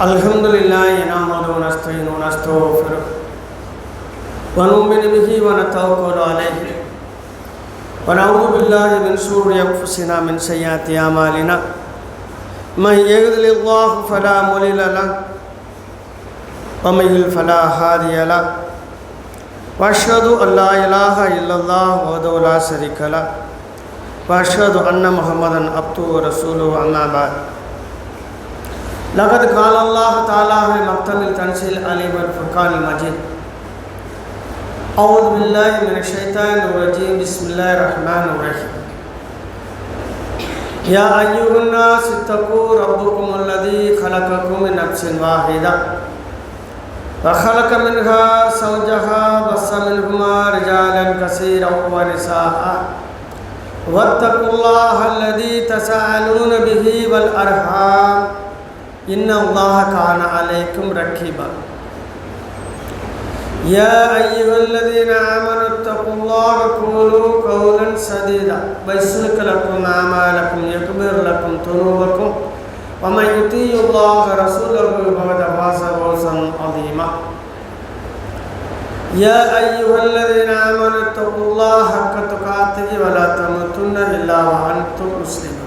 الحمد لله نحمده ونستعينه ونستغفره ونؤمن به ونتوكل عليه ونعوذ بالله من شرور انفسنا من سيئات اعمالنا من يهد الله فلا مضل له ومن يضلل فلا هادي له واشهد ان لا اله الا الله وحده لا شريك له واشهد ان محمدا عبده ورسوله اما بعد لقد قال الله تعالى في مقتل التنزيل عليم الفرقان المجيد. أعوذ بالله من الشيطان الرجيم. بسم الله الرحمن الرحيم. يا أيها الناس اتقوا ربكم الذي خلقكم من نفس واحدة وخلق منها زوجها بص منهما رجالا كثيرا ونساء. واتقوا الله الذي تساءلون به والأرحام. إن الله كان عليكم رقيبا يا أيها الذين آمنوا اتقوا الله وقولوا قولا سديدا. ويسلك لكم أعمالكم يكبر لكم ذنوبكم. ومن يطيع الله ورسوله فقد فاز فوزا عظيما. يا أيها الذين آمنوا اتقوا الله حق تقاته ولا تموتن إلا وأنتم مسلمون.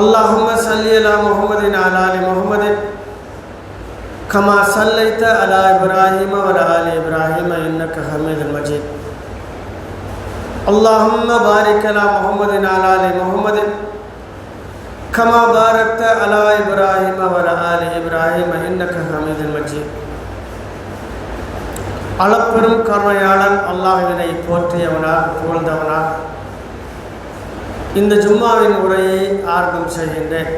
اللهم صل على محمد وعلى آل محمد كما صليت على إبراهيم وعلى آل إبراهيم إنك حميد مجيد اللهم بارك على محمد وعلى آل محمد كما باركت على إبراهيم وعلى آل إبراهيم إنك حميد مجيد அளப்பெரும் கருணையாளன் அல்லாஹ்வினை போற்றியவனாக புகழ்ந்தவனாக இந்த ஜும்மாவின் உரையை ஆரம்பம் செய்கின்றேன்.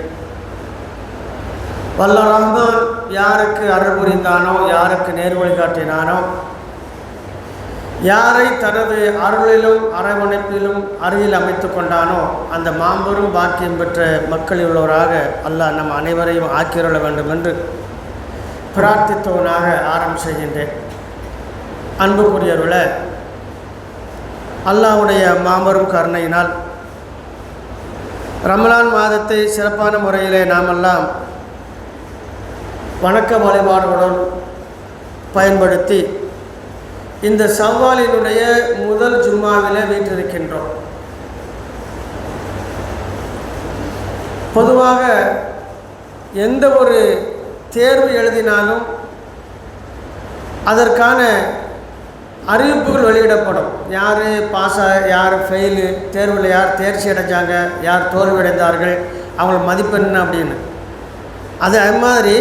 வல்ல ரஹ்மான் யாருக்கு அருள் புரிந்தானோ யாருக்கு நேர் வழிகாட்டினானோ யாரை தனது அருளிலும் அரவணைப்பிலும் அருகில் அமைத்து கொண்டானோ அந்த மாம்பெரும் பாக்கியம் பெற்ற மக்களில் உள்ளவராக அல்லாஹ் நம் அனைவரையும் ஆக்கிரொள்ள வேண்டும் என்று பிரார்த்தித்தவனாக ஆரம்பம் செய்கின்றேன். அன்புக்குரியவர்கள அல்லாஹ்வுடைய மாபெரும் கருணையினால் ரமலான் மாதத்தை சிறப்பான முறையிலே நாமெல்லாம் வணக்க வழிபாடுகளுடன் பயன்படுத்தி இந்த சவாலினுடைய முதல் ஜும்மாவிலே வீற்றிருக்கின்றோம். பொதுவாக எந்த ஒரு தேர்வு எழுதினாலும் அதற்கான அறிவிப்புகள் வெளியிடப்படும். யார் பாஸ் யார் ஃபெயிலு தேர்வில் யார் தேர்ச்சி அடைஞ்சாங்க யார் தோல்வி அடைந்தார்கள் அவங்கள மதிப்பெண் அப்படின்னு. அது அது மாதிரி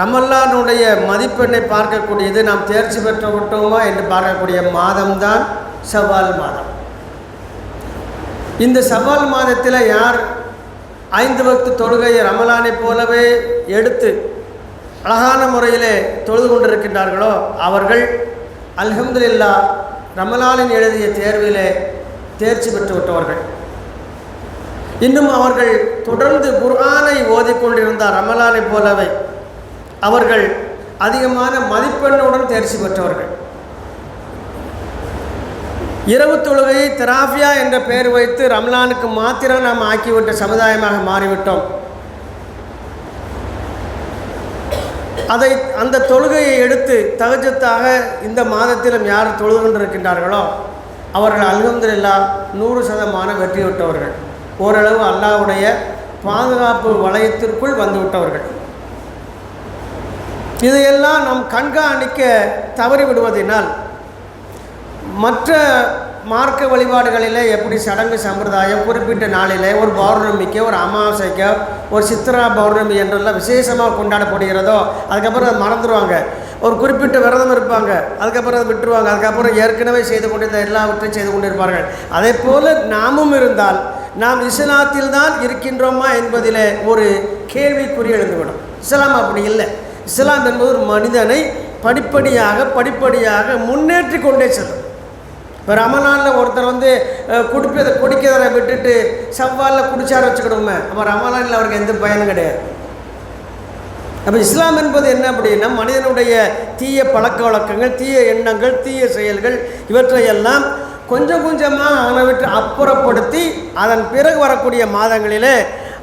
ரமல்லானுடைய மதிப்பெண்ணை பார்க்கக்கூடியது நாம் தேர்ச்சி பெற்று விட்டோமா என்று பார்க்கக்கூடிய மாதம்தான் செவ்வால் மாதம். இந்த செவ்வால் மாதத்தில் யார் ஐந்து வக்து தொழுகையை ரமலானை போலவே எடுத்து அழகான முறையிலே தொழுது கொண்டிருக்கின்றார்களோ அவர்கள் அல்ஹம்துலில்லா ரமலாலின் எழுதிய தேர்விலே தேர்ச்சி பெற்று விட்டவர்கள் இன்னும் அவர்கள் தொடர்ந்து குர்ஆனை ஓதிக்கொண்டிருந்தார் ரமலானை போலவே. அவர்கள் அதிகமான மதிப்பெண்ணுடன் தேர்ச்சி பெற்றவர்கள். இரவு தொழுகையை தெராஃபியா என்ற பெயர் வைத்து ரம்லானுக்கு மாத்திரம் நாம் ஆக்கிவிட்ட சமுதாயமாக மாறிவிட்டோம். அதை அந்த தொழுகையை எடுத்து தகஜத்தாக இந்த மாதத்திலும் யார் தொழுது கொண்டிருக்கின்றார்களோ அவர்கள் அல்ஹம்துலில்லா நூறு சதமான வெற்றி விட்டவர்கள் ஓரளவு அல்லாவுடைய பாதுகாப்பு வளையத்திற்குள் வந்துவிட்டவர்கள் இதையெல்லாம் நாம் கண்காணிக்க தவறிவிடுவதனால் மற்ற மார்க்க வழிபாடுகளில் எப்படி சடங்கு சம்பிரதாயம் குறிப்பிட்ட நாளில் ஒரு பௌர்ணமிக்கு ஒரு அமாவாசைக்கோ ஒரு சித்ரா பௌர்ணமி என்றெல்லாம் விசேஷமாக கொண்டாடப்படுகிறதோ அதுக்கப்புறம் அதை மறந்துடுவாங்க ஒரு குறிப்பிட்ட விரதம் இருப்பாங்க. அதுக்கப்புறம் அதை விட்டுருவாங்க. அதுக்கப்புறம் ஏற்கனவே செய்து கொண்டிருந்த எல்லாவற்றையும் செய்து கொண்டிருப்பார்கள். அதே போல் நாமும் இருந்தால் நாம் இஸ்லாத்தில் தான் இருக்கின்றோமா என்பதில் ஒரு கேள்விக்குறி எழுந்துவிடும். இஸ்லாம் அப்படி இல்லை. இஸ்லாம் என்பது ஒரு மனிதனை படிப்படியாக படிப்படியாக முன்னேற்றி கொண்டே செல்லும். இப்போ ரமலானில் ஒருத்தர் வந்து குடிப்பதை குடிக்கிறதை விட்டுட்டு செவ்வாலில் குடிச்சார வச்சுக்கிடுவோமே. அப்போ ரமலானில் அவருக்கு எந்த பயனும் கிடையாது. அப்போ இஸ்லாம் என்பது என்ன அப்படின்னா மனிதனுடைய தீய பழக்க வழக்கங்கள் தீய எண்ணங்கள் தீய செயல்கள் இவற்றையெல்லாம் கொஞ்சம் கொஞ்சமாக அவனை விட்டு அப்புறப்படுத்தி அதன் பிறகு வரக்கூடிய மாதங்களிலே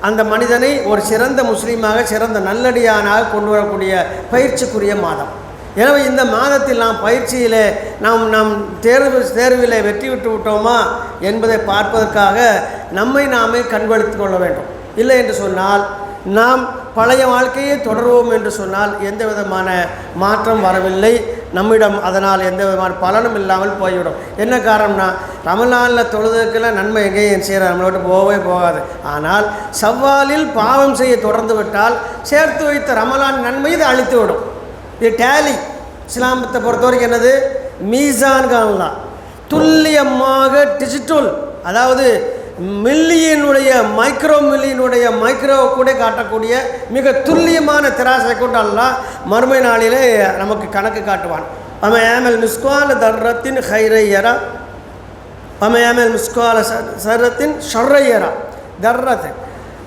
அந்த மனிதனை ஒரு சிறந்த முஸ்லீமாக சிறந்த நல்லடியானாக கொண்டு வரக்கூடிய பயிற்சிக்குரிய மாதம். எனவே இந்த மாதத்தில் நாம் பயிற்சியில் நாம் நம் தேர்வு தேர்விலே வெற்றி விட்டு விட்டோமா என்பதை பார்ப்பதற்காக நம்மை நாமே கண்படுத்திக் கொள்ள வேண்டும். இல்லை என்று சொன்னால் நாம் பழைய வாழ்க்கையை தொடர்வோம் என்று சொன்னால் எந்த விதமான மாற்றம் வரவில்லை. நம்மிடம் அதனால் எந்த விதமான பலனும் இல்லாமல் போய்விடும். என்ன காரணம்னா ரமலானில் தொழுதுக்கெல்லாம் நன்மை எங்கேயும் செய்கிற நம்மளோட்டு போகவே போகாது. ஆனால் சவ்வாலில் பாவம் செய்ய தொடர்ந்து விட்டால் சேர்த்து வைத்த ரமலான் நன்மை இது அழித்து விடும் இது டேலி இஸ்லாமத்தை பொறுத்த வரைக்கும் என்னது? மீசான் காணலாம் துல்லியமாக டிஜிட்டல் அதாவது மில்லியனுடைய மைக்ரோ மில்லியனுடைய மைக்ரோ கூட காட்டக்கூடிய மிக துல்லியமான திராசை கொண்டு மறுமை நாளிலே நமக்கு கணக்கு காட்டுவான். அவன் ஏமல் மிஸ்குவால தர்ரத்தின் ஹைரையரா அவன் ஏமல் மிஸ்குவால சர்ரத்தின் ஷர்ரையரா தர்ரத்தின்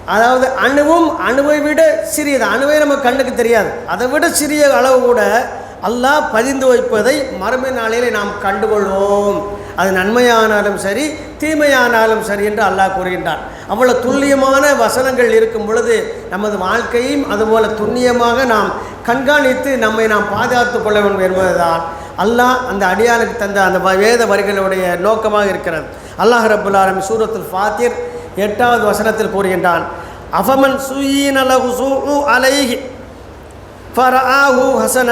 அதாவது அணுவும் அணுவை விட சிறியது. அணுவை நம்ம கண்ணுக்கு தெரியாது. அதை விட சிறிய அளவு கூட அல்லாஹ் பதிந்து வைப்பதை மறுமை நாளிலே நாம் கண்டுகொள்வோம். அது நன்மையானாலும் சரி தீமையானாலும் சரி என்று அல்லாஹ் கூறுகின்றான். அவ்வளோ துல்லியமான வசனங்கள் இருக்கும் பொழுது நமது வாழ்க்கையும் அதுபோல துல்லியமாக நாம் கண்காணித்து நம்மை நாம் பாதுகாத்து கொள்ள வேண்டும் என்பதுதான் அல்லாஹ் அந்த அடியானுக்கு தந்த அந்த வ- வேத வரிகளுடைய நோக்கமாக இருக்கிறது. அல்லாஹ் ரபுல்லாரம் சூரத்துல் ஃபாத்திர் எட்டாவது வசனத்தில் கூறுகின்றான் அவமன் சுயீனலகு சூ அலைஹி ஃபரஆஹு ஹசன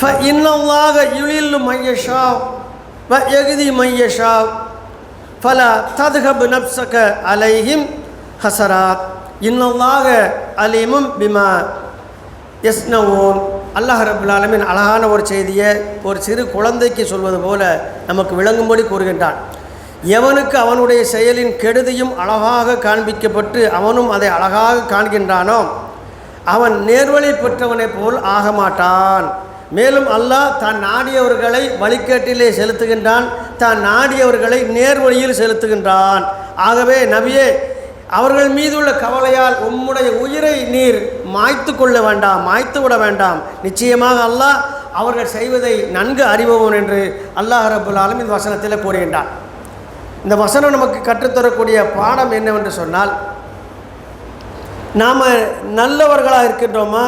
ஃப இன்னல்லாக யுலில்லு மையஷா வ எகுதி மையஷா ஃபல ததுஹப் நப்சக அலைஹிம் ஹசராத். இன்னல்லாக அலிமும் பிமா எஸ்னவோன் அல்லாஹ் ரபுல்லாலமின் அழகான ஒரு செய்தியை ஒரு சிறு குழந்தைக்கு சொல்வது போல நமக்கு விளங்கும்படி கூறுகின்றான். எவனுக்கு அவனுடைய செயலின் கெடுதியும் அழகாக காண்பிக்கப்பட்டு அவனும் அதை அழகாக காண்கின்றானோ அவன் நேர்வழி பெற்றவனைப் போல் ஆக மாட்டான். மேலும் அல்லாஹ் தான் நாடியவர்களை வழிகேட்டிலே செலுத்துகின்றான் தான் நாடியவர்களை நேர்வழியில் செலுத்துகின்றான். ஆகவே நபியே அவர்கள் மீதுள்ள கவலையால் உம்முடைய உயிரை நீர் மாய்த்து கொள்ள வேண்டாம் மாய்த்து விட வேண்டாம். நிச்சயமாக அல்லாஹ் அவர்கள் செய்வதை நன்கு அறிபவன் என்று அல்லாஹ் ரபுல் இந்த வசனத்தில் கூறுகின்றான். இந்த வசனம் நமக்கு கற்றுத்தரக்கூடிய பாடம் என்னவென்று சொன்னால் நாம் நல்லவர்களாக இருக்கின்றோமா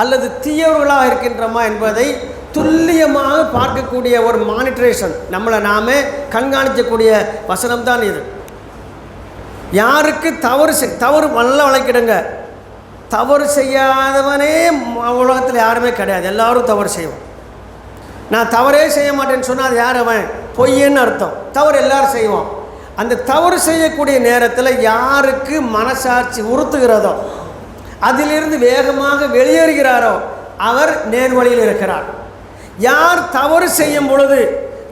அல்லது தீயவர்களாக இருக்கின்றோமா என்பதை துல்லியமாக பார்க்கக்கூடிய ஒரு மானிட்டரேஷன் நம்மளை நாமே கண்காணிக்கக்கூடிய வசனம்தான் இது. யாருக்கு தவறு செய் தவறு நல்லா வழக்கிடுங்க. தவறு செய்யாதவனே உலகத்தில் யாருமே கிடையாது. எல்லோரும் தவறு செய்வோம். நான் தவறே செய்ய மாட்டேன்னு சொன்னால் அது யார் அவன்? பொய்யன்னு அர்த்தம். தவறு எல்லாரும் செய்வோம் அந்த தவறு செய்யக்கூடிய நேரத்தில் யாருக்கு மனசாட்சி உறுத்துகிறதோ அதிலிருந்து வேகமாக வெளியேறுகிறாரோ அவர் நேர்வழியில் இருக்கிறார். யார் தவறு செய்யும் பொழுது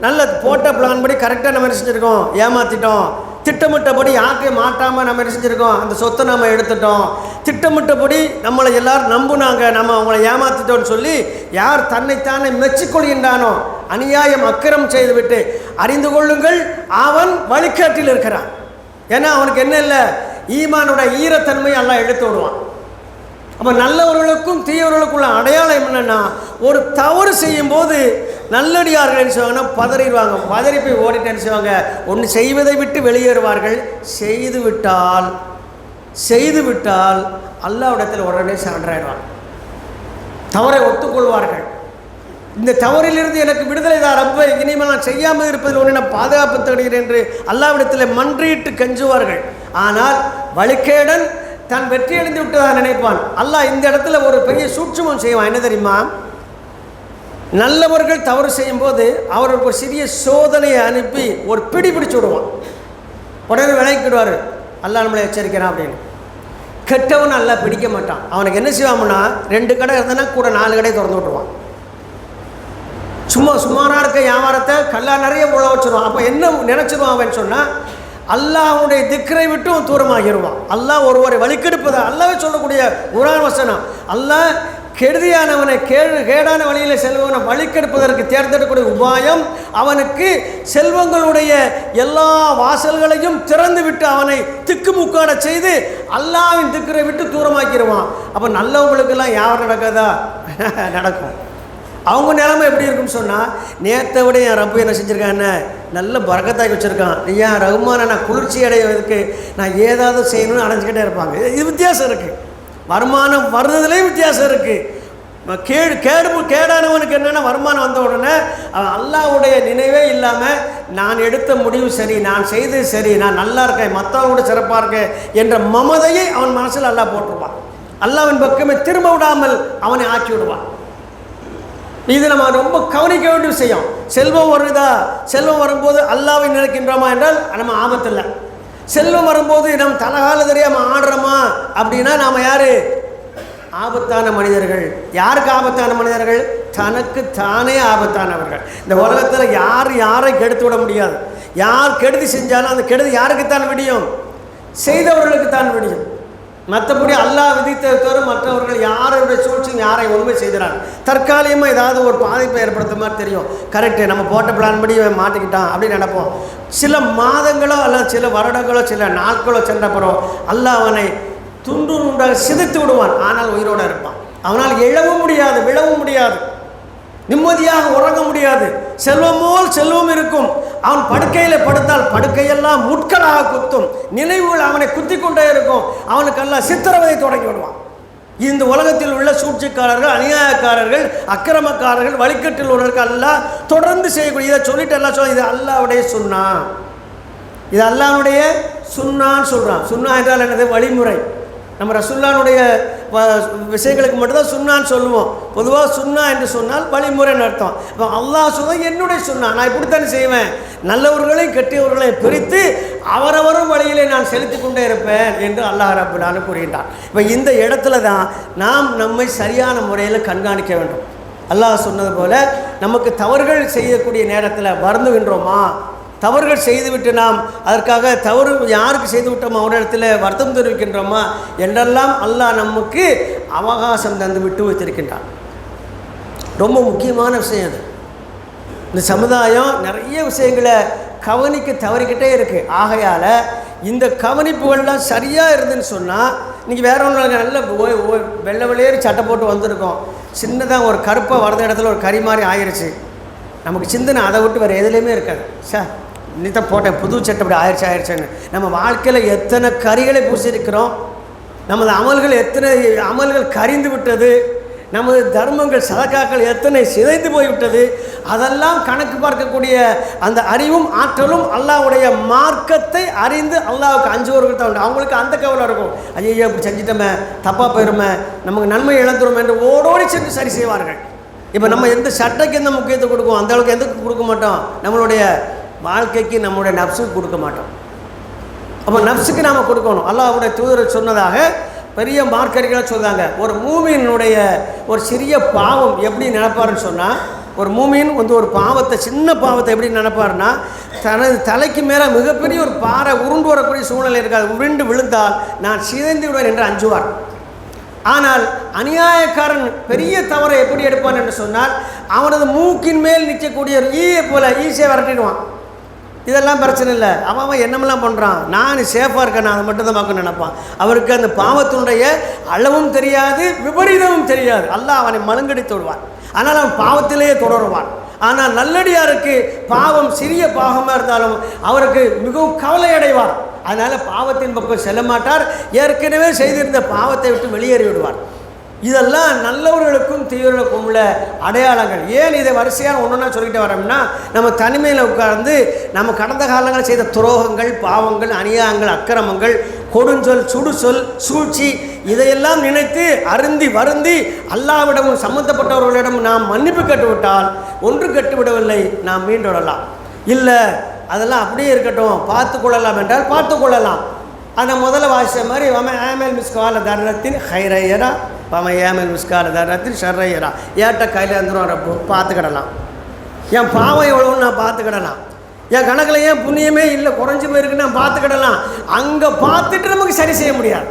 நல்ல போட்ட பிளான் படி கரெக்டாக நம்ம செஞ்சுருக்கோம்? ஏமாற்றிட்டோம் திட்டமிட்டபடி யார்கிட்டையும் மாட்டாமல் நம்ம என்ன செஞ்சுருக்கோம்? அந்த சொத்தை நம்ம எடுத்துட்டோம். திட்டமிட்டபடி நம்மளை எல்லாரும் நம்புனாங்க. நம்ம அவங்கள ஏமாற்றிட்டோம்னு சொல்லி யார் தன்னைத்தானே மெச்சிக்கொள்கின்றானோ அநியாயம் அக்கிரம் செய்துவிட்டு அறிந்து கொள்ளுங்கள். அவன் வழிகாட்டில் இருக்கிறான். ஏன்னா அவனுக்கு என்ன இல்லை? ஈமானோட ஈரத்தன்மை எல்லாம் எடுத்து விடுவான். அப்போ நல்லவர்களுக்கும் தீயவர்களுக்குள்ள அடையாளம் என்னென்னா ஒரு தவறு செய்யும்போது நல்லடியார்கள் என்ன செய்வாங்கன்னா பதறிடுவாங்க. பதறி போய் ஓடிட்டு என்ன செய்வாங்க? ஒன்று செய்வதை விட்டு வெளியேறுவார்கள். செய்து விட்டால் செய்து விட்டால் அல்லாவிடத்தில் உடனே சான்றாயிடுவாங்க தவறை ஒத்துக்கொள்வார்கள். இந்த தவறிலிருந்து எனக்கு விடுதலை தான் ரொம்ப இனிமேல் நான் செய்யாமல் இருப்பதில் ஒன்று நான் பாதுகாப்பு தேடுகிறேன் என்று அல்லாவிடத்தில் மன்றிட்டு கஞ்சுவார்கள். ஆனால் வழிக்கேடன் தான் வெற்றி அடைந்து விட்டதாக நினைப்பான். அல்லாஹ் இந்த இடத்துல ஒரு பெரிய சூட்சமம் செய்வான். என்ன தெரியுமா? நல்லவர்கள் தவறு செய்யும்போது அவருக்கு ஒரு சிறிய சோதனையை அனுப்பி ஒரு பிடி பிடிச்சு விடுவான். உடனே விளக்கிடுவார் அல்லா நம்மளை எச்சரிக்கிறான் அப்படின்னு. கெட்டவன் நல்லா பிடிக்க மாட்டான். அவனுக்கு என்ன செய்வான்னா ரெண்டு கடை இருந்தனா கூட நாலு கடையை திறந்து விட்டுருவான். சும்மா சுமாராக இருக்க வியாபாரத்தை கல்லா நிறைய உழ வச்சுருவான். அப்போ என்ன நினச்சிருவான் அவன் சொன்னால் அல்லாஹனுடைய திக்கரை விட்டும் தூரமாகிடுவான் அல்லாஹ் ஒருவரை வழிக்கெடுப்பதை அல்லாவே சொல்லக்கூடிய குரான் வசனம். அல்லாஹ் கெடுதியானவனை கேடு கேடான வழியில் செல்வனை வழிக்கெடுப்பதற்கு தேர்ந்தெடுக்கக்கூடிய உபாயம் அவனுக்கு செல்வங்களுடைய எல்லா வாசல்களையும் திறந்து விட்டு அவனை திக்குமுக்காட செய்து அல்லாவின் திக்கரை விட்டு தூரமாக்கிடுவான். அப்போ நல்லவங்களுக்கெல்லாம் யார் நடக்காதா? நடக்கும். அவங்க நிலைமை எப்படி இருக்குன்னு சொன்னால் நேற்றை விட என் ரப்பு என்ன செஞ்சுருக்கான்? என்ன? நல்ல பறக்கத்தாக்கி வச்சுருக்கான். ஏன் ரகுமான நான் குளிர்ச்சி அடைவதற்கு நான் ஏதாவது செய்யணும்னு அடைஞ்சிக்கிட்டே இருப்பாங்க. இது வித்தியாசம் இருக்குது வருமானம் வர்றதுலேயும் வித்தியாசம் இருக்குது கேடு கேடு கேடானவனுக்கு என்னென்னா வருமானம் வந்த உடனே அவன் அல்லாஹ்வுடைய நினைவே இல்லாமல் நான் எடுத்த முடிவு சரி நான் செய்தது சரி நான் நல்லா இருக்கேன் மற்றவங்களோட சிறப்பாக இருக்கேன் என்ற மமதையை அவன் மனசில் அல்லாஹ் போட்டிருப்பான் அல்லாவின் பக்கமே திரும்ப விடாமல் அவனை ஆக்கி விடுவான். இது நம்ம ரொம்ப கவனிக்க வேண்டிய விஷயம். செல்வம் வருதா? செல்வம் வரும்போது அல்லாவை நினைக்கின்றோமா என்றால் நம்ம ஆபத்தில்லை. செல்வம் வரும்போது நம் தலகால தெரியாமல் ஆடுற அப்படின்னா நாம் யார்? ஆபத்தான மனிதர்கள். யாருக்கு ஆபத்தான மனிதர்கள்? தனக்கு தானே ஆபத்தானவர்கள். இந்த உலகத்தில் யார் யாரை கெடுத்து விட முடியாது. யார் கெடுதி செஞ்சாலும் அந்த கெடுதி யாருக்குத்தான் விடியும்? செய்தவர்களுக்கு தான் விடியும். மற்றபடி அல்லாஹ் விதித்த தோறும் மற்றவர்கள் யாருடைய சூழ்ச்சியும் யாரை உண்மை செய்கிறாங்க தற்காலிகமாக ஏதாவது ஒரு பாதிப்பை ஏற்படுத்த மாதிரி தெரியும். கரெக்டு நம்ம போட்ட பிளான் படி மாட்டிக்கிட்டான் அப்படின்னு நினைப்போம். சில மாதங்களோ அல்லது சில வருடங்களோ சில நாட்களோ சென்ற அப்புறம் அல்லாஹ் அவனை துண்டு உண்டாக சிதைத்து விடுவான். ஆனால் உயிரோடு இருப்பான். அவனால் எழவும் முடியாது விழவும் முடியாது. நிம்மதியாக உறங்க முடியாது. செல்வமோல் செல்வம் இருக்கும். அவன் படுக்கையில் படுத்தால் படுக்கையெல்லாம் முட்களாக குத்தும். நினைவுகள் அவனை குத்தி கொண்டே இருக்கும். அவனுக்கெல்லாம் சித்திரவதை தொடங்கி விடுவான். இந்த உலகத்தில் உள்ள சூழ்ச்சிக்காரர்கள் அநியாயக்காரர்கள் அக்கிரமக்காரர்கள் வழிகட்டில் உள்ளவர்கள் எல்லாம் தொடர்ந்து செய்யக்கூடிய இதை சொல்லிட்டு எல்லாம் சொல்ல இது அல்லாவுடைய சுண்ணா இது அல்லாவுடைய சுண்ணான்னு சொல்கிறான் சுண்ணா என்றால் என்னது? வழிமுறை. நம்ம ரசுல்லானுடைய வ- விஷயங்களுக்கு மட்டும்தான் சுண்ணான்னு சொல்லுவோம். பொதுவாக சுண்ணா என்று சொன்னால் வழிமுறைன்னு அர்த்தம். இப்போ அல்லாஹ் சொல்ல என்னுடைய சுண்ணா. நான் இப்படித்தானே செய்வேன். நல்லவர்களையும் கெட்டியவர்களையும் பிரித்து அவரவரும் வழியிலே நான் செலுத்தி கொண்டே இருப்பேன் என்று அல்லாஹ் ரபுல்லான்னு கூறுகின்றான். இப்போ இந்த இடத்துல தான் நாம் நம்மை சரியான முறையில் கண்காணிக்க வேண்டும். அல்லாஹ் சொன்னது போல நமக்கு தவறுகள் செய்யக்கூடிய நேரத்தில் வருந்துகின்றோமா? தவறுகள் செய்துவிட்டு நாம் அதற்காக தவறு யாருக்கு செய்து விட்டோமோ அவரிடத்தில் வருத்தம் தெரிவிக்கின்றோமா என்றெல்லாம் அல்லாஹ் நமக்கு அவகாசம் தந்து விட்டு வைத்திருக்கின்றான். ரொம்ப முக்கியமான விஷயம் அது. இந்த சமுதாயம் நிறைய விஷயங்களை கவனிக்க தவறிக்கிட்டே இருக்குது ஆகையால் இந்த கவனிப்புகள்லாம் சரியாக இருந்துன்னு சொன்னால் இன்றைக்கி வேற ஒன்றும் நல்ல ஓ- வெள்ளை வெளியேறி சட்டை போட்டு வந்திருக்கோம். சின்னதாக ஒரு கருப்பாக வரத இடத்துல ஒரு கறி மாதிரி ஆயிடுச்சு நமக்கு சிந்தனை அதை விட்டு வேறு எதுலேயுமே இருக்காது. சார் இன்னிதான் போட்டேன். புது சட்டை அப்படி ஆயிடுச்சு ஆயிடுச்சுன்னு நம்ம வாழ்க்கையில் எத்தனை கறிகளை பூசியிருக்கிறோம்? நமது அமல்கள் எத்தனை அமல்கள் கரிந்து விட்டது? நமது தர்மங்கள் சதக்காக்கள் எத்தனை சிதைந்து போய்விட்டது? அதெல்லாம் கணக்கு பார்க்கக்கூடிய அந்த அறிவும் ஆற்றலும் அல்லாஹ்வுடைய மார்க்கத்தை அறிந்து அல்லாவுக்கு அஞ்சுவர்கள் தான் உண்டு. அவங்களுக்கு அந்த கவலை இருக்கும். ஐயோ இப்படி செஞ்சிட்டோமே தப்பாக போயிருமே நமக்கு நன்மை இழந்துரும் என்று ஓடோடி சென்று சரி செய்வார்கள். இப்போ நம்ம எந்த சட்டைக்கு எந்த முக்கியத்துவம் கொடுக்கும் அந்த அளவுக்கு எதுக்கு கொடுக்க மாட்டோம்? நம்மளுடைய வாழ்க்கைக்கு நம்மளுடைய நப்சுக்கு கொடுக்க மாட்டோம். அப்போ நப்சுக்கு நாம் கொடுக்கணும். அல்லாவுடைய தூதர் சொன்னதாக பெரிய மார்க்கறிகளை சொன்னாங்க ஒரு மூமியினுடைய ஒரு சிறிய பாவம் எப்படி நினைப்பாருன்னு சொன்னால் ஒரு மூமியின் வந்து ஒரு பாவத்தை சின்ன பாவத்தை எப்படி நினைப்பாருன்னா தனது தலைக்கு மேலே மிகப்பெரிய ஒரு பாறை உருண்டு வரக்கூடிய சூழ்நிலை இருக்காது. உருண்டு விழுந்தால் நான் சிதைந்து விடுவேன் என்று அஞ்சுவார். ஆனால் அநியாயக்காரன் பெரிய தவறை எப்படி எடுப்பான் என்று சொன்னால் அவனது மூக்கின் மேல் நிற்கக்கூடிய ஒரு ஈயை போல ஈஸியாக விரட்டிடுவான். இதெல்லாம் பிரச்சனை இல்லை. அவன் அவன் என்னமெல்லாம் பண்ணுறான் நான் சேஃபாக இருக்கேன் நான் அதை மட்டும் தான் பார்க்க நினைப்பான். அவருக்கு அந்த பாவத்தினுடைய அளவும் தெரியாது விபரீதமும் தெரியாது. அல்லாஹ் அவனை மழுங்கடித்து விடுவான். ஆனால் அவன் பாவத்திலேயே தொடருவான். ஆனால் நல்லடியாருக்கு பாவம் சிறிய பாவமாக இருந்தாலும் அவருக்கு மிகவும் கவலை அடைவார் அதனால் பாவத்தின் பக்கம் செல்ல மாட்டார். ஏற்கனவே செய்திருந்த பாவத்தை விட்டு வெளியேறி விடுவார் இதெல்லாம் நல்லவர்களுக்கும் தீவிரர்களுக்கும் உள்ள அடையாளங்கள். ஏன் இதை வரிசையாக ஒன்றுனா சொல்லிட்டு வரோம்னா நம்ம தனிமையில் உட்கார்ந்து நம்ம கடந்த காலங்களில் செய்த துரோகங்கள் பாவங்கள் அநியாயங்கள் அக்கிரமங்கள் கொடுஞ்சொல் சுடுசொல் சூழ்ச்சி இதையெல்லாம் நினைத்து அருந்தி வருந்தி அல்லாவிடமும் சம்பந்தப்பட்டவர்களிடம் நாம் மன்னிப்பு கட்டுவிட்டால் ஒன்று கட்டுவிடவில்லை நாம் மீண்டுவிடலாம் இல்லை அதெல்லாம் அப்படியே இருக்கட்டும். பார்த்து கொள்ளலாம் என்றால் பார்த்து கொள்ளலாம். அந்த முதல்ல வாசித்த மாதிரி வம ஏமல் மிஸ்கால தர்ணத்தின் ஹைரையரா வம ஏமல் மிஸ்கால தர்ரத்தின் ஷர்ரையரா. ஏட்ட கையில் இருந்துரும் ரப்பு? பார்த்துக்கிடலாம். என் பாவம் எவ்வளோன்னு நான் பார்த்துக்கிடலாம். என் கணக்கில் ஏன் புண்ணியமே இல்லை? குறைஞ்சி போயிருக்குன்னு நான் பார்த்துக்கிடலாம். அங்கே பார்த்துட்டு நமக்கு சரி செய்ய முடியாது.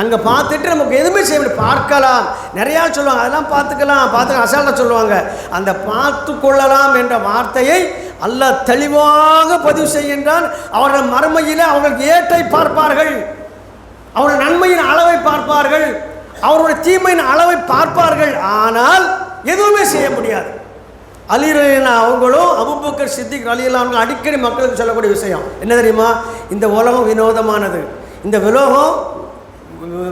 அங்கே பார்த்துட்டு நமக்கு எதுவுமே செய்ய முடியும் பார்க்கலாம். நிறையா சொல்லுவாங்க அதெல்லாம் பார்த்துக்கலாம் பார்த்து அசால்ட்டாக சொல்லுவாங்க. அந்த பார்த்து கொள்ளலாம் என்ற வார்த்தையை அல்ல தெளிவாக பதிவு செய்கின்றான். அவர்கள் மறுமையில் அவர்கள் ஏற்றை பார்ப்பார்கள். அவர்கள் நன்மையின் அளவை பார்ப்பார்கள். அவருடைய தீமையின் அளவை பார்ப்பார்கள். ஆனால் எதுவுமே செய்ய முடியாது. அலிரலினா அவங்களும் அபுபக்கர் சித்திக் அலியலாம் அவங்க அடிக்கடி மக்களுக்கு சொல்லக்கூடிய விஷயம். என்ன தெரியுமா? இந்த உலகம் வினோதமானது. இந்த விலோகம்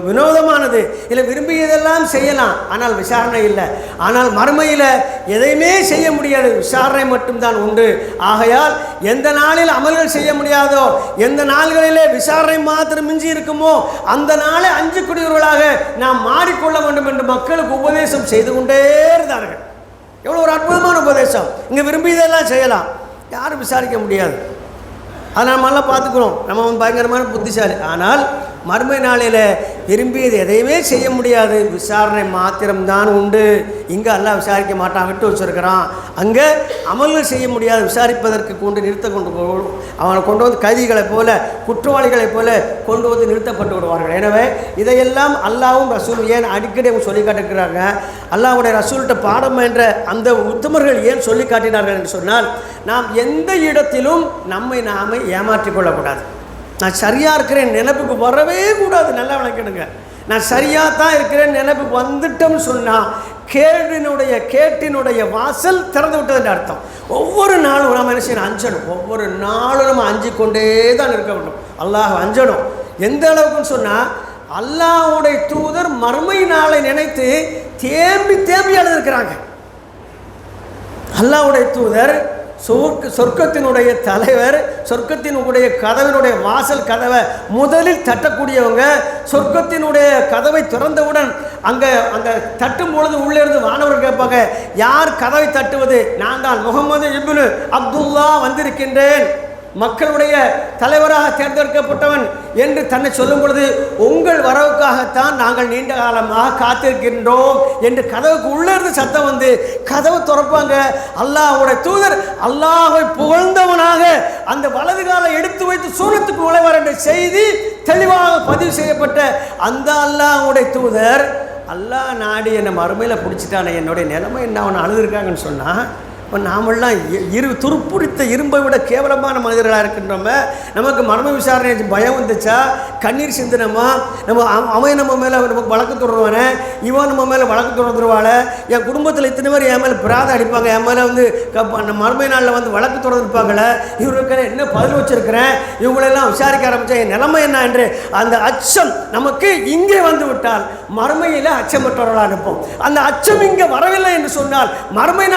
வினோதமானது. இல்லை விரும்பியதெல்லாம் செய்யலாம். ஆனால் விசாரணை இல்லை. ஆனால் மறுமையில் எதையுமே செய்ய முடியாது. விசாரணை மட்டும்தான் உண்டு. ஆகையால் எந்த நாளில் அமல்கள் செய்ய முடியாதோ எந்த நாள்களிலே விசாரணை மாத்திரம் மிஞ்சி இருக்குமோ அந்த நாளை அஞ்சுக்கூடியவர்களாக நாம் மாறிக்கொள்ள வேண்டும் என்று மக்களுக்கு உபதேசம் செய்து கொண்டே இருந்தார்கள். எவ்வளோ ஒரு அற்புதமான உபதேசம். இங்கே விரும்பியதெல்லாம் செய்யலாம். யாரும் விசாரிக்க முடியாது. அதை நம்மளாம் பார்த்துக்கிறோம். நம்ம பயங்கரமான புத்திசாலி. ஆனால் மறுமை நாளையில் விரும்பியது எதையுமே செய்ய முடியாது. விசாரணை மாத்திரம்தான் உண்டு. இங்கே எல்லாம் விசாரிக்க மாட்டான். விட்டு வச்சுருக்கிறான். அங்கே அமல்கள் செய்ய முடியாது. விசாரிப்பதற்கு கொண்டு நிறுத்த கொண்டு போ- அவனை கொண்டு வந்து கைதிகளைப் போல குற்றவாளிகளைப் போல கொண்டு வந்து நிறுத்தப்பட்டு விடுவார்கள். எனவே இதையெல்லாம் அல்லாவும் ரசூல் ஏன் அடிக்கடி அவங்க சொல்லி காட்டுக்கிறாங்க அல்லாவுடைய ரசூல்கிட்ட பாடம் என்ற அந்த உத்தமர்கள் ஏன் சொல்லி காட்டினார்கள் என்று சொன்னால் நாம் எந்த இடத்திலும் நம்மை நாமே ஏமாற்றிக் கொள்ளக்கூடாது. நான் சரியாக இருக்கிறேன் நினைப்புக்கு வரவே கூடாது நல்லா விளக்கிடுங்க. நான் சரியாக தான் இருக்கிறேன் நினைப்புக்கு வந்துட்டோம்னு சொன்னால் கேடினுடைய கேட்டினுடைய வாசல் திறந்து விட்டதுன்ற அர்த்தம். ஒவ்வொரு நாளும் நம்ம என்ன செய்யணும்? அஞ்சணும். ஒவ்வொரு நாளும் நம்ம அஞ்சு கொண்டே தான் இருக்க வேண்டும். அல்லாஹ் அஞ்சணும். எந்த அளவுக்குன்னு சொன்னால் அல்லாஹுடைய தூதர் மறுமை நாளை நினைத்து தேம்பி தேம்பி அழுதுருக்கிறாங்க. அல்லாஹ்வுடைய தூதர் சொர்க்க சொர்க்கத்தினுடைய தலைவர் சொர்க்கத்தினுடைய கதவினுடைய வாசல் கதவை முதலில் தட்டக்கூடியவங்க சொர்க்கத்தினுடைய கதவை திறந்தவுடன் அங்கே அங்கே தட்டும் பொழுது உள்ளே இருந்து வானவர் கேட்பாங்க யார் கதவை தட்டுவது? நான் தான் முகமது இபுனு அப்துல்லா வந்திருக்கின்றேன். மக்களுடைய தலைவராக தேர்ந்தெடுக்கப்பட்டவன் என்று தன்னை சொல்லும் பொழுது உங்கள் வரவுக்காகத்தான் நாங்கள் நீண்ட காலமாக காத்திருக்கின்றோம் என்று கதவுக்கு உள்ளே இருந்து சத்தம் வந்து கதவு திறப்பாங்க. அல்லாஹ்வுடைய தூதர் அல்லாஹை புகழ்ந்தவனாக அந்த வலது காலை எடுத்து வைத்து சூரத்துக்கு நுழைவார் என்ற செய்தி தெளிவாக பதிவு செய்யப்பட்ட அந்த அல்லாஹ்வுடைய தூதர் அல்லாஹ் நாடி என்னை மறுமையில் பிடிச்சிட்டானே என்னுடைய நிலைமை என்ன? அவன் அழுதுருக்காங்கன்னு சொன்னால் இப்போ நாமெல்லாம் இரு துருப்பிடித்த இரும்பை விட கேவலமான மனிதர்களாக இருக்கின்றோம? நமக்கு மர்ம விசாரணை பயம் வந்துச்சா? கண்ணீர் சிந்தனமா? நம்ம அவ- அவன் நம்ம மேலே நமக்கு வழக்கு தொடர்வானே இவன் நம்ம மேலே வழக்கு தொடர்ந்துருவாள் என் குடும்பத்தில் இத்தனை பேர் என் மேலே பிராத அடிப்பாங்க என் மேலே வந்து கப்- அந்த மர்மை நாளில் வந்து வழக்கு தொடர்ந்துருப்பாங்களே இவருக்கு என்ன பதில் வச்சிருக்கிறேன்? இவங்களெல்லாம் விசாரிக்க ஆரம்பித்தா என் நிலைமை என்ன என்று அந்த அச்சம் நமக்கு இங்கே வந்து விட்டால் மறுமையில் அச்சமற்றவர்களாக இருப்போம். அந்த அச்சம் இங்கே வரவில்லை என்று சொன்னால் மறுமை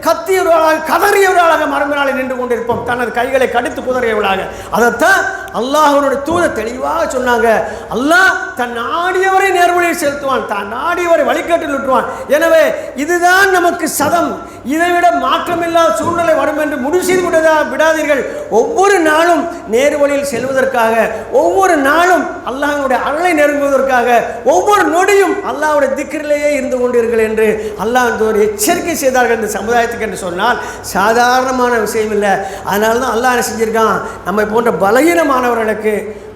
க கத்தியவர்களாக கதறியவர்களாக மறுமை நின்று கொண்டிருப்போம். தனது கைகளை கடித்து குதறியவர்களாக. அதைத்தான் அல்லாஹனுடைய தூத தெளிவாக சொன்னாங்க. அல்லாஹ் தன் ஆடியவரை நேர்வழியில் செலுத்துவான். தன் நாடியவரை வழிகாட்டில் விட்டுவான் எனவே இதுதான் நமக்கு சதம். இதைவிட மாற்றமில்லாத சூழ்நிலை வரும் என்று முடிவு செய்து விடதா விடாதீர்கள். ஒவ்வொரு நாளும் நேர்வழியில் செல்வதற்காக ஒவ்வொரு நாளும் அல்லாஹனுடைய அருளை நெருங்குவதற்காக ஒவ்வொரு நொடியும் அல்லாஹுடைய திக்கிலேயே இருந்து கொண்டீர்கள் என்று அல்லாஹ் ஒரு எச்சரிக்கை செய்தார்கள். இந்த சமுதாயத்துக்கு என்று சொன்னால் சாதாரணமான விஷயம் இல்லை. அதனால தான் அல்லாஹ் என்ன செஞ்சுருக்கான்? நம்மை போன்ற பலகீனமானவர்களுக்கு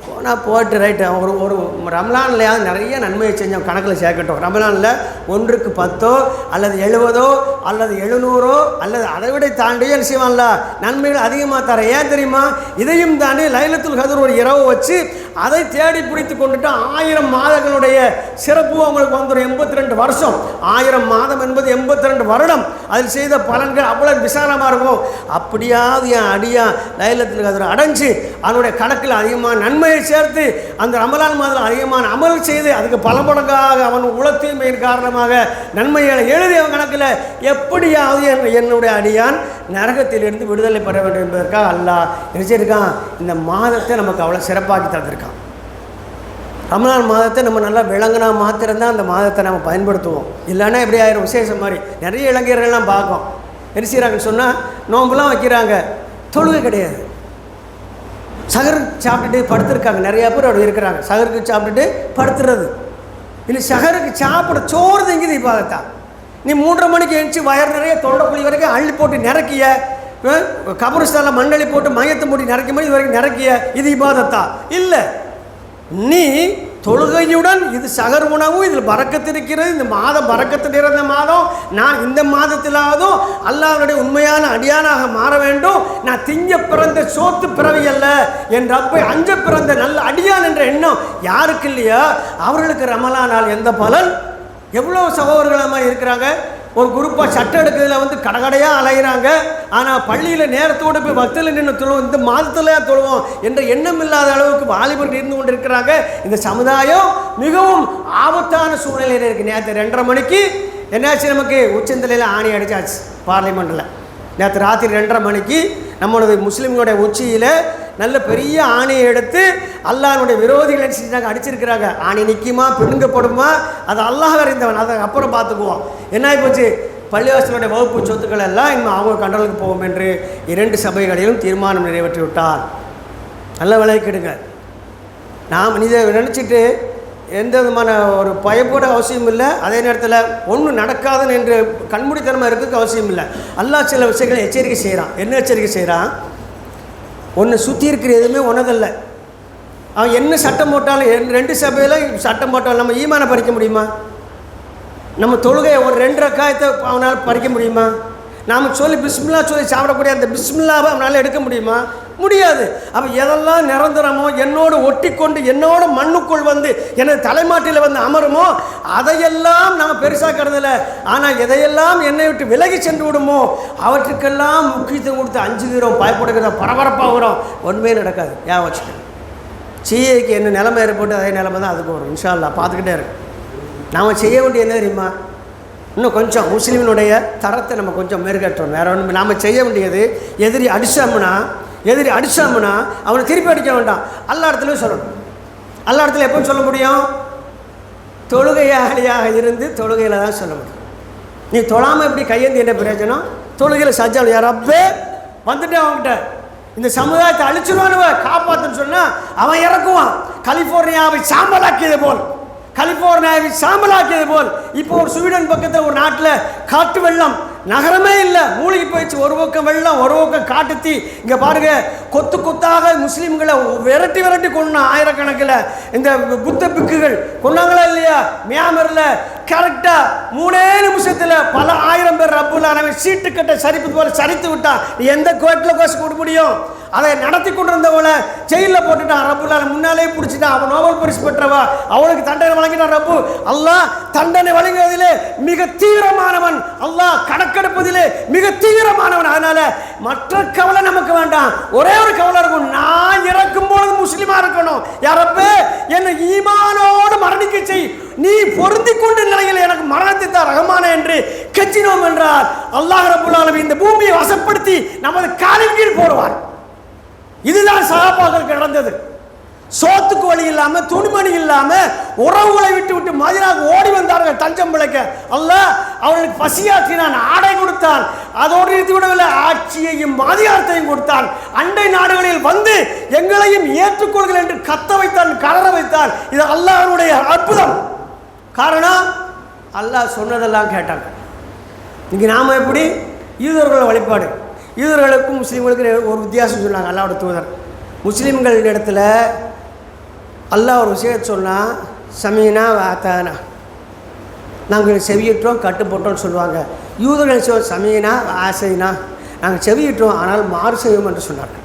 போனால் போட்டு ரைட்டு ஒரு ஒரு ரம்லான்லையாவது நிறைய நன்மையை செஞ்சோம் கணக்கில் சேர்க்கட்டும். ரம்லானில் ஒன்றுக்கு பத்தோ அல்லது எழுபதோ அல்லது எழுநூறோ அல்லது அதை விட தாண்டியோ என்ன செய்வான்ல? நன்மைகள் அதிகமாக தர. ஏன் தெரியுமா? இதையும் தாண்டி லைலத்துல் கதிர் ஒரு இரவு வச்சு அதை தேடி பிடித்து கொண்டுட்டு ஆயிரம் மாதங்களுடைய சிறப்பு அவங்களுக்கு வந்துடும் எண்பத்தி ரெண்டு வருஷம். ஆயிரம் மாதம் என்பது எண்பத்தி ரெண்டு வருடம். அதில் செய்த பலன்கள் அவ்வளோ விசாலமாக இருக்கும் அப்படியாவது என் அடியா லைலத்தில் அதில் அடைஞ்சு அதனுடைய கணக்கில் அதிகமான நன்மையை சேர்த்து அந்த ரமலான் மாதம் அதிகமான அமல் செய்து அதுக்கு பல மடங்காக அவன் உளத்தீமையின் காரணமாக நன்மைகளை எழுதி அவன் கணக்கில் எப்படியாவது என்னுடைய அடியான் நரகத்திலிருந்து விடுதலை பெற வேண்டும் என்பதற்காக அல்லாஹ் நினைச்சிருக்கான் இந்த மாதத்தை நமக்கு அவ்வளோ சிறப்பாக்கி தந்திருக்கான். ரமணான் மாதத்தை நம்ம நல்லா விளங்கினா மாத்திரம்தான் அந்த மாதத்தை நம்ம பயன்படுத்துவோம். இல்லைன்னா எப்படி ஆயிரும். விசேஷம் மாதிரி. நிறைய இளைஞர்கள்லாம் பார்க்கும். என்ன செய்கிறாங்கன்னு சொன்னால் நோம்புலாம் வைக்கிறாங்க. தொழுகை கிடையாது. சகர் சாப்பிட்டுட்டு படுத்துருக்காங்க. நிறையா பேர் அப்படி இருக்கிறாங்க. சகருக்கு சாப்பிட்டுட்டு படுத்துறது. இல்லை சகருக்கு சாப்பிட சோறு தங்கிது இப்பாகத்தான் நீ மூன்றரை மணிக்கு எழுந்துச்சு வயர் நிறைய தொண்டைக்குழி வரைக்கும் அள்ளி போட்டு நிறக்கிய கபருஸ்தானில் மண்ணளி போட்டு மையத்தை மூடி நிறக்கும் போது இது வரைக்கும் நிறக்கிய இது இபாதத்தா. இல்லை நீ தொழுகையுடன் இது சகர் உணவு இதில் பறக்கத்து இருக்கிறது இந்த மாதம் பறக்கத்து நிறைந்த மாதம் நான் இந்த மாதத்திலாவதும் அல்லாவுடைய உண்மையான அடியானாக மாற வேண்டும். நான் திங்க பிறந்த சோத்து பிறவி அல்ல என் ரப்பை அஞ்ச பிறந்த நல்ல அடியான் என்ற எண்ணம் யாருக்கு இல்லையா? அவர்களுக்கு ரமலானால் எந்த பலன்? எவ்வளோ சகோதரர்களாக இருக்கிறாங்க? ஒரு குரூப்பாக சட்டம் எடுக்கிறதுல வந்து கடகடையாக அலைகிறாங்க ஆனால் பள்ளியில் நேரத்தோடு போய் பக்தியில் நின்று தொழுவோம். இந்த மாதத்தில் தொழுவோம் என்ற எண்ணம் இல்லாத அளவுக்கு வாலிபர்கள் இருந்து கொண்டு இருக்கிறாங்க இந்த சமுதாயம் மிகவும் ஆபத்தான சூழ்நிலையில் இருக்குது நேற்று ரெண்டரை மணிக்கு என்னாச்சு நமக்கு? உச்சந்தலையில் ஆணி அடிச்சாச்சு பார்லிமெண்ட்டில் நேற்று ராத்திரி ரெண்டரை மணிக்கு நம்மளது முஸ்லீம்களுடைய உச்சியில் நல்ல பெரிய ஆணையை எடுத்து அல்லாஹனுடைய விரோதிகள் என்ன செஞ்சாங்க? அடிச்சிருக்கிறாங்க. ஆணை நிற்குமா பிடுங்கப்படுமா அது அல்லாஹ் அறிந்தவன். அதை அப்புறம் பார்த்துக்குவோம். என்ன ஆகிப்போச்சு பள்ளிவாசலுடைய வகுப்பு சொத்துக்கள் எல்லாம் இன்னும் அவங்க கண்டலுக்கு போகும் என்று இரண்டு சபைகளிலும் தீர்மானம் நிறைவேற்றி விட்டார். நல்ல விலைக்கிடுங்க நாம் இதை நினச்சிட்டு எந்த விதமான ஒரு பயப்பட அவசியம் இல்லை. அதே நேரத்தில் ஒன்றும் நடக்காதுன்னு என்று கண்மூடித்தனமாக இருக்கிறதுக்கு அவசியம் இல்லை. அல்லாஹ் சில விஷயங்களை எச்சரிக்கை செய்கிறான் என்ன எச்சரிக்கை செய்கிறான் ஒன்று சுற்றி இருக்கிற எதுவுமே உனதல்ல அவன் என்ன சட்டம் போட்டாலும் என் ரெண்டு சபையில் சட்டம் போட்டாலும் நம்ம ஈமானை பறிக்க முடியுமா? நம்ம தொழுகையை ஒரு ரெண்டு ரக்காயத்தை அவனால் பறிக்க முடியுமா? நாம் சொல்லி பிஸ்மில்லா சொல்லி சாப்பிடக்கூடிய அந்த பிஸ்மில்லாவை அவனால் எடுக்க முடியுமா? முடியாது. அப்போ எதெல்லாம் நிரந்தரமோ என்னோடு ஒட்டி கொண்டு என்னோட மண்ணுக்குள் வந்து எனது தலைமாட்டில் வந்து அமருமோ அதையெல்லாம் நம்ம பெருசாக்கிறதில்ல ஆனால் எதையெல்லாம் என்னை விட்டு விலகி சென்று விடுமோ அவற்றுக்கெல்லாம் முக்கியத்துவம் கொடுத்து அஞ்சுகிறோம் பயப்படுகிறோம் பரபரப்பாகிறோம் ஒன்றுமே நடக்காது. ஏன் வச்சுக்கணும் சிஏக்கு என்ன நிலைமை ஏற்பட்டு அதே நிலைமை தான் அதுக்கு வரும். இன்ஷால்லா பார்த்துக்கிட்டே இருக்கு நாம் செய்ய வேண்டிய என்ன தெரியுமா? இன்னும் கொஞ்சம் முஸ்லீமினுடைய தரத்தை நம்ம கொஞ்சம் மேற்கட்டுறோம் வேற ஒன்றும் நாம் செய்ய வேண்டியது எதிரி அடித்தோம்னா எதிரி அடித்தோம்னா அவனை திருப்பி அடிக்க வேண்டாம். எல்லா இடத்துலையும் சொல்லணும். எல்லா இடத்துல எப்போ சொல்ல முடியும்? தொழுகையாளியாக இருந்து தொழுகையில் தான் சொல்ல முடியும். நீ தொழாமல் எப்படி கையேந்தி என்ன பிரயோஜனம்? தொழுகையில் சஜ்ஜால் யாரப்பே வந்துட்டேன் அவன்கிட்ட. இந்த சமுதாயத்தை அழிச்சிருவானுவ காப்பாற்றுன்னு சொன்னால் அவன் இறக்குவான். கலிஃபோர்னியாவை சாம்பலாக்கியது போல். கலிபோர்னியாவை சாம்பலாக்கியது போல் இப்போ ஒரு ஸ்வீடன் பக்கத்தில் ஒரு நாட்டில் காட்டு வெள்ளம். நகரமே இல்லை மூழ்கி போயிடுச்சு. ஒரு பக்கம் வெள்ளம் ஒரு பக்கம் காட்டுத்தி இங்கே பாருங்க கொத்து கொத்தாக முஸ்லீம்களை விரட்டி விரட்டி கொண்டு ஆயிரக்கணக்கில் இந்த புத்த பிக்குகள். கொண்டாங்களா இல்லையா? மியாமரில் கரெக்டாக மூணே நிமிஷத்தில் பல ஆயிரம் பேர் ரப்புல் அவன் சீட்டு கட்ட சரிப்பு போல சரித்து விட்டான். எந்த கோர்ட்டில் கோஷ் கொடுக்க முடியும்? அதை நடத்தி கொண்டிருந்தவளை ஜெயிலில் போட்டுட்டான் ரப்புல்லால முன்னாலே பிடிச்சிட்டான். அவன் நோபல் பரிசு பெற்றவா? அவளுக்கு தண்டனை வழங்கினான் ரப்பு அல்லாஹ் தண்டனை வழங்குவதிலே மிக தீவிரமானவன். அல்லாஹ் கணக்கெடுப்பதிலே மிக தீவிரமானவன். அதனால மற்ற கவலை நமக்கு வேண்டாம். ஒரே ஒரு கவலை இருக்கும். நான் இறக்கும் பொழுது முஸ்லிமா இருக்கணும். யாரப்பு என்னை ஈமானோடு மரணிக்க செய். நீ பொருந்தி கொண்ட நிலையில் எனக்கு மரணத்தை தான் ரகமான என்று கெச்சினோம் என்றார் அல்லாஹ் ரபுல்லாலும் இந்த பூமியை வசப்படுத்தி நமது காலின் கீழ் போடுவார். இதுதான் சகாபாக்களுக்கு நடந்தது சோத்துக்கு வழி இல்லாம துணிமணி இல்லாம உறவுகளை விட்டு விட்டு மதினாக ஓடி வந்தார்கள் தஞ்சம் பிழைக்க. அல்ல அவர்களுக்கு பசியாற்றினான் ஆடை கொடுத்தான் அதோடு நிறுத்தி விடவில்லை ஆட்சியையும் அதிகாரத்தையும் கொடுத்தான் அண்டை நாடுகளில் வந்து எங்களையும் ஏற்றுக்கொள்கள் என்று கத்த வைத்தான் கலர வைத்தான் இது அல்லாஹனுடைய அற்புதம். காரணம் அல்லாஹ் சொன்னதெல்லாம் கேட்டாங்க. இங்கே நாம் எப்படி? யூதர்களோட வழிபாடு. யூதர்களுக்கும் முஸ்லீம்களுக்கும் ஒரு வித்தியாசம் சொன்னாங்க அல்லாவோட தூதர். முஸ்லீம்கள் இடத்துல அல்லாஹ் ஒரு விஷயத்தை சொன்னால் சமீனா வாத்தானா நாங்கள் செவியிட்டோம் கட்டுப்பட்டோம்னு சொல்லுவாங்க. யூதர்கள் சொல் சமீனா ஆசைனா. நாங்கள் செவியிட்டோம் ஆனால் மாறு செய்வோம் என்று சொன்னார்கள்.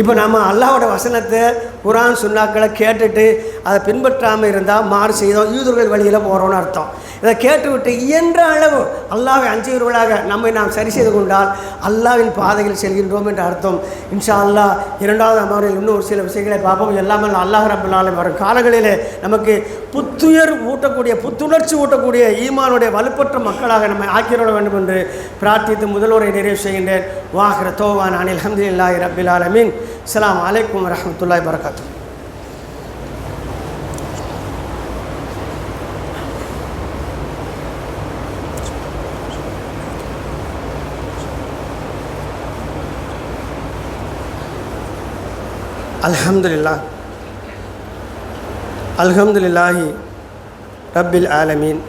இப்போ நம்ம அல்லாவோட வசனத்தை குரான் சுண்ணாக்களை கேட்டுட்டு அதை பின்பற்றாமல் இருந்தால் மாறு செய்தோம் யூதர்கள் வழியில் போகிறோன்னு அர்த்தம். இதை கேட்டுவிட்டு இயன்ற அளவு அல்லாவை அஞ்சுகிறவர்களாக நம்மை நாம் சரி செய்து கொண்டால் அல்லாவின் பாதையில் செல்கின்றோம் என்ற அர்த்தம். இன்ஷா அல்லாஹ் இரண்டாவது அமர்வில் இன்னும் ஒரு சில விஷயங்களை பார்ப்போம். எல்லாமே அல்லாஹ் ரபுல்லாலும் வரும் காலங்களிலே நமக்கு புத்துயர் ஊட்டக்கூடிய புத்துணர்ச்சி ஊட்டக்கூடிய ஈமானுடைய வலுப்பற்ற மக்களாக நம்மை ஆக்கிரோட வேண்டும் என்று பிரார்த்தித்து முதல்வரை நிறைவு செய்கின்றேன். வாஹ்ர தோவான் அனில் அஹமதுல்லாஹி ரபில் ஆலமின். அஸ்ஸலாமு வலைக்கம் வரஹ்மத்துல்லாஹி வரகாத்து அல்ஹம்துலில்லாஹ். அல்ஹம்துலில்லாஹி ரப்பில் ஆலமீன்.